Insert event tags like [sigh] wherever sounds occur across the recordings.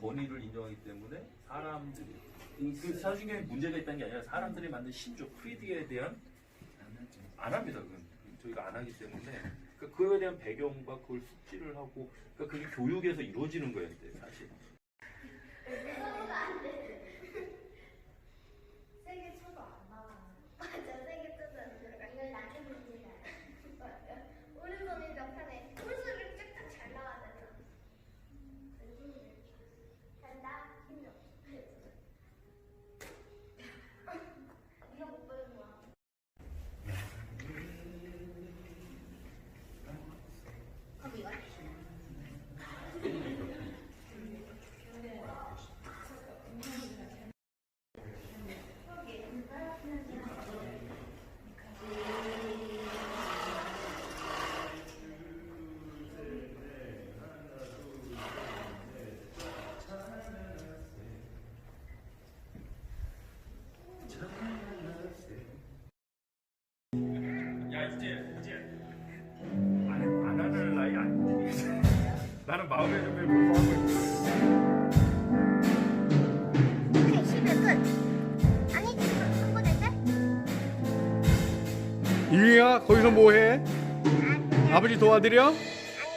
권위를 인정하기 때문에 사람들이 그 사중에 문제가 있다는 게 아니라 사람들이 만든 신조 크리드에 대한 안 합니다. 그건 저희가 안 하기 때문에 그 그거에 대한 배경과 그걸 숙지를 하고 그러니까 그게 교육에서 이루어지는 근데 사실. 오케이, 시면 끝. 아니, 한번될 때? 유희야 거기서 뭐해? 아버지 도와드려? 아니,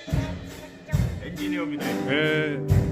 좀. 엔지니어입니다. 예.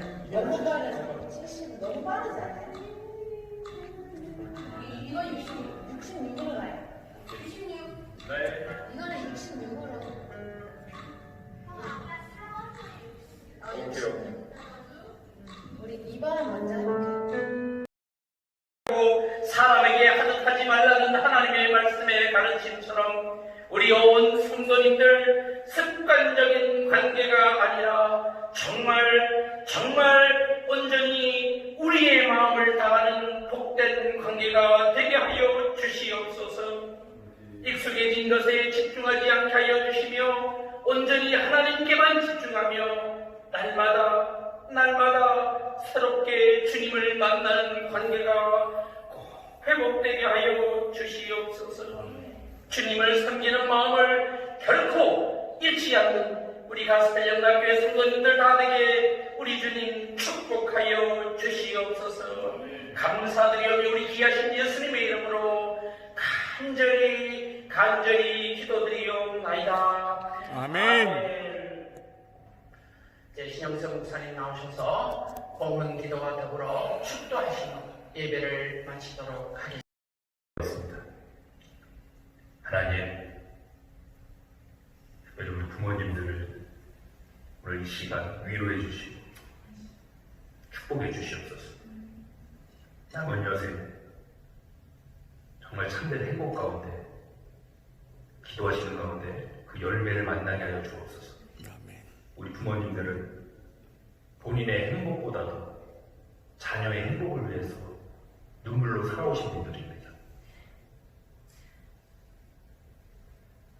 빠르죠? 70 너무 빠르지 않아요? 이- 이거 60, 66으로 가요. 66. 네. 이거는 66으로. 오케이 오케이. 우리 2번은 먼저 해볼게요. 사람에게 하듯 하지 말라는 하나님의 말씀의 가르침처럼 우리 온 성도님들 습관적인 관계가 아니라 정말 정말 온전히 우리의 마음을 다하는 복된 관계가 되게 하여 주시옵소서 익숙해진 것에 집중하지 않게 하여 주시며 온전히 하나님께만 집중하며 날마다 날마다 새롭게 주님을 만나는 관계가 회복되게 하여 주시옵소서. 주님을 섬기는 마음을 결코 잃지 않는 우리 가스펠 영락교회 성도님들 다 되게 우리 주님 축복하여 주시옵소서. 감사드리오며 우리 귀하신 예수님의 이름으로 간절히 간절히 기도드리옵나이다. 아멘. 이제 신영석 목사님 나오셔서 본문 기도와 더불어 축도하시는 예배를 마치도록 하겠습니다. 하나님, 특별히 우리 부모님들을 오늘 이 시간 위로해 주시고 축복해 주시옵소서. 안녕하세요. 정말 참된 행복 가운데 기도하시는 가운데 그 열매를 만나게 하여 주옵소서. 우리 부모님들은 본인의 행복보다도 자녀의 행복을 위해서 눈물로 살아오신 분들입니다.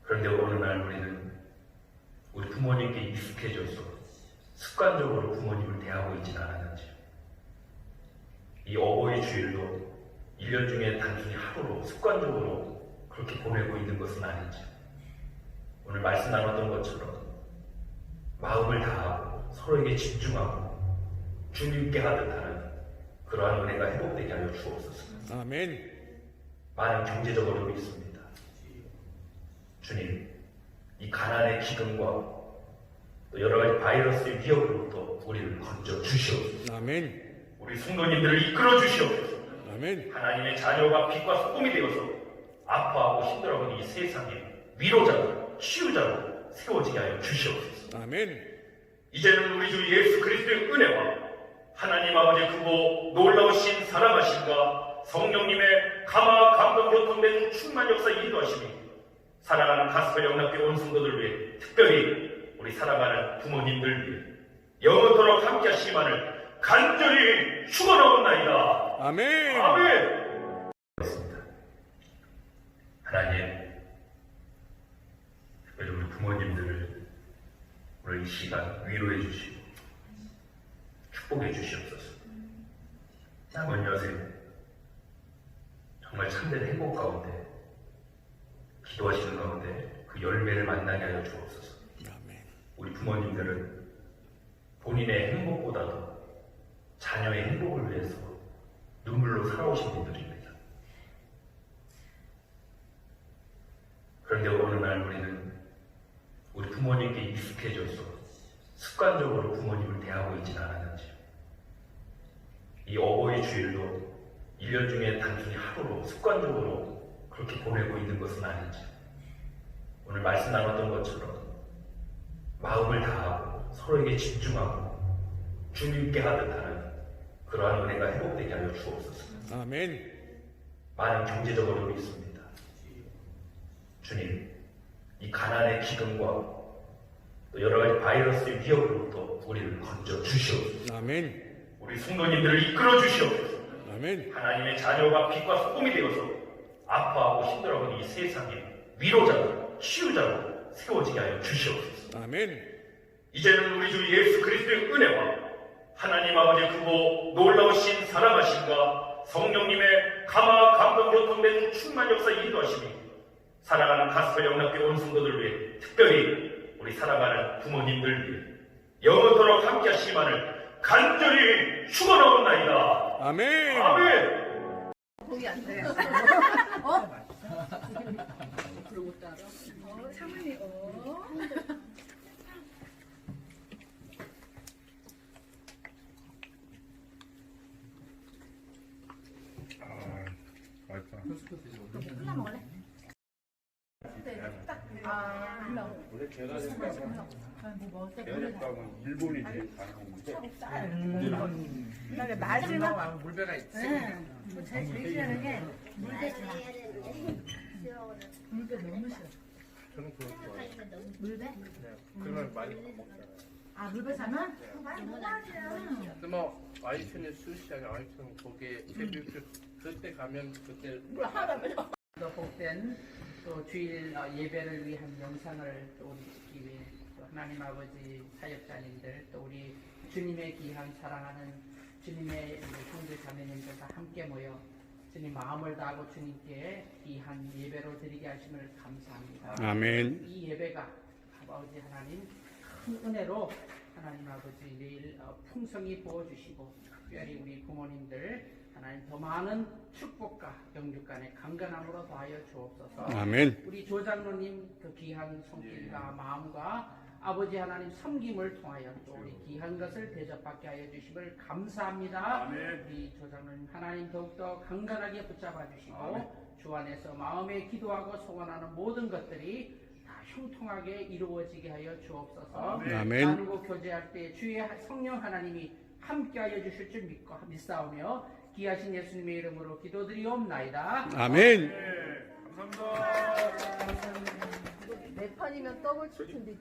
그런데 어느 날 우리는 우리 부모님께 익숙해져서 습관적으로 부모님을 대하고 있지는 않았는지 이 어버이 주일도 1년 중에 단순히 하루로 습관적으로 그렇게 보내고 있는 것은 아닌지 오늘 말씀 나눴던 것처럼 마음을 다하고 서로에게 집중하고 주님께 하듯 하는 그러한 은혜가 회복되게 하여 주옵소서. 아멘. 많은 경제적 어려움이 있습니다. 주님, 이 가난의 기근과 또 여러 가지 바이러스의 위협으로부터 우리를 건져 주시옵소서. 아멘. 우리 성도님들을 이끌어 주시옵소서. 아멘. 하나님의 자녀가 빛과 소금이 되어서 아파하고 힘들어하는 이 세상에 위로자로 치유자로 세워지게 하여 주시옵소서. 아멘. 이제는 우리 주 예수 그리스도의 은혜와 하나님 아버지 크고 놀라우신 사랑하심과 성령님의 감화 감동 교통된 충만 역사 인도하심이 사랑하는 가스펠 영락교 온 성도들 위해 특별히 우리 사랑하는 부모님들 위해 영원토록 함께 하시기만을 간절히 축원하옵나이다. 아멘. 아멘. 하나님, 특별히 우리 부모님들을 오늘 이 시간 위로해 주시고 축복해 주시옵소서. 안녕하세요. 정말 참된 행복 가운데 기도하시는 가운데 그 열매를 만나게 하여 주옵소서. 우리 부모님들은 본인의 행복보다도 자녀의 행복을 위해서 눈물로 살아오신 분들입니다. 그런데 어느 날 우리는 우리 부모님께 익숙해져서 습관적으로 부모님을 대하고 있지는 않았는지 이 어버이 주일도 1년 중에 단순히 하루로 습관적으로 그렇게 보내고 있는 것은 아닌지 오늘 말씀 나눴던 것처럼 마음을 다하고 서로에게 집중하고 주님께 하듯 하는 그러한 은혜가 회복되게 하여 주옵소서. 아멘. 많은 경제적 어려움이 있습니다. 주님, 이 가난의 기근과 또 여러 가지 바이러스의 위협으로부터 우리를 건져 주시옵소서. 아멘. 우리 성도님들을 이끌어 주시옵소서. 아멘. 하나님의 자녀가 빛과 소금이 되어서 아파하고 힘들어하는 이 세상에 위로자로 치유자로 세워지게 하여 주시옵소서. 아멘. 이제는 우리 주 예수 그리스도의 은혜와 하나님 아버지 크고 놀라우신 사랑하심과 성령님의 감화 감동 교통된 충만 역사 인도하심이 사랑하는 가스펠 영락교 온 성도들 위해 특별히 우리 사랑하는 부모님들 위해 영원토록 함께 하시기만을 간절히 축원하옵나이다. 아멘. 아멘. 거기 안 돼. [laughs] 어? 그러고 따라. 어, 창문이 어. 맛있다. 하나 먹을래? 네, 딱. 아, 물렁. 원래 따면 일본이 제일 가능한데 그다음에 마지막 물배가 있지. 응. 뭐 제일 제일 싫어하는 게 물배 해야 되는데 싫어하거든. 물배 너무 싫어. 저는 그거 좋아해요. 물배? 네. 그러면 많이 못 먹잖아요. 아 물배 사면? 많이 먹어야죠. 근데 뭐 와이프는 수시하게 와이프는 거기에 제비육수 그때 가면 그때 또 복된 또 주일 어, 예배를 위한 영상을 또 우리 위해 또 하나님 아버지 사역자님들 또 우리 주님의 귀한 사랑하는 주님의 형제 자매님들 다 함께 모여 주님 마음을 다하고 주님께 귀한 예배로 드리게 하심을 감사합니다. 아멘. 이 예배가 아버지 하나님 큰 은혜로 하나님 아버지 내일 어, 풍성히 부어주시고 특별히 우리 부모님들 하나님 더 많은 축복과 영육 간의 강건함으로 더하여 주옵소서. 아멘. 우리 조장로님 그 귀한 손길과 마음과 아버지 하나님 섬김을 통하여 또 우리 귀한 것을 대접받게 하여 주심을 감사합니다. 우리 조장로님 하나님 더욱더 강건하게 붙잡아 주시고 주 안에서 마음에 기도하고 소원하는 모든 것들이 다 형통하게 이루어지게 하여 주옵소서. 아멘. 나누고 교제할 때 주의 성령 하나님이 함께하여 주실 줄 믿고 믿사오며 귀하신 예수님의 이름으로 기도드리옵나이다. 아멘. 네 판이면 더블 칠 텐데.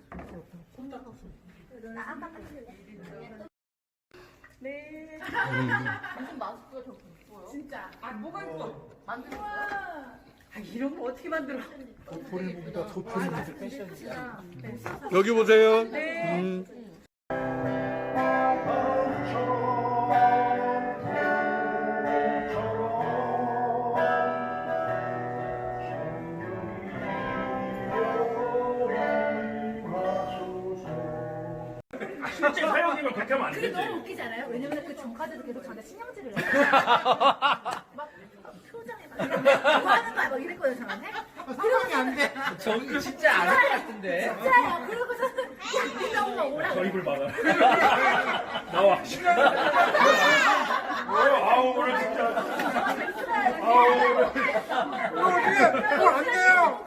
네. 무슨 마스크가 더 예뻐요? 진짜 아 뭐가 있어? 만들었어요? 아 이런 거 어떻게 만들어? 여기 보세요. 음. 실제 사장님은 그렇게 하면 안 그게 되지. 너무 웃기지 않아요? 왜냐면 그 종카드도 계속 저한테 신경질을 [laughs] 해요. 뭐 막 이랬거든요 저한테 어, 안 돼. 저기 진짜 안 할 것 같은데 진짜요 그러고서 야, 네가 엄마 오라고. 입을 막아. 나와. [laughs] 어, 아우 오늘 진짜. 어, 아우. 오늘. 안 돼요.